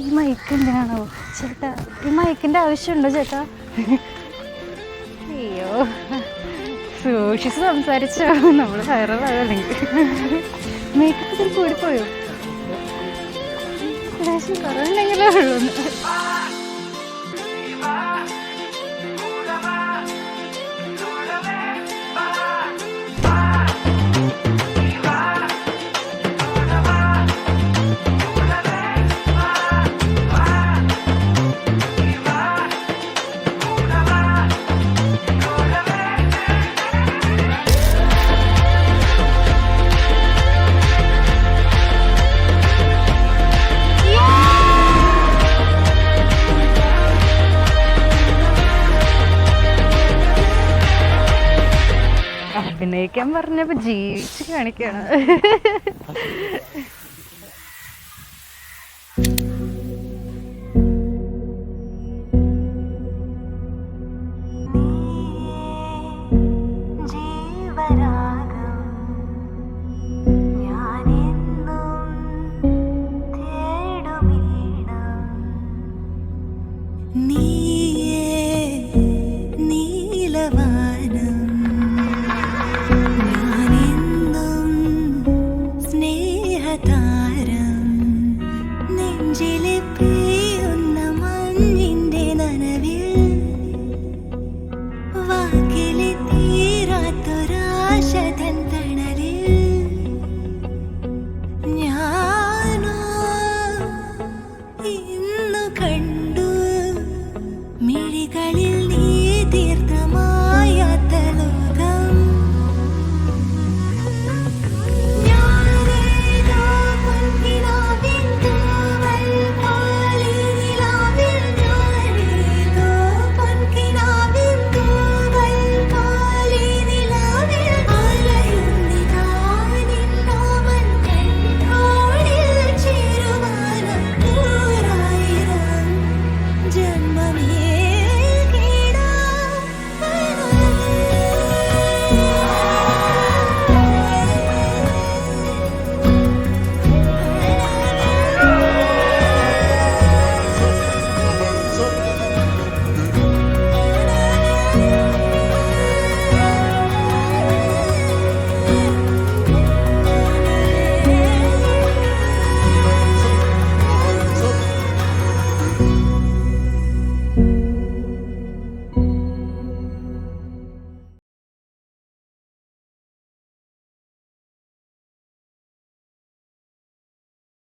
ഈ ചേട്ടാ ഈ മൈക്കിന്റെ ആവശ്യമുണ്ടോ ചേട്ടാ? അയ്യോ. സൂക്ഷിച്ച് സംസാരിച്ചോ നമ്മൾ വൈറലാകല്ലെങ്കിൽ മേക്കപ്പ് കൂടിപ്പോയോ ലേശം കുറവുണ്ടെങ്കിലേ ഉള്ളൂ. അഭിനയിക്കാൻ പറഞ്ഞപ്പോ ജീവിച്ച് കാണിക്കാണ്.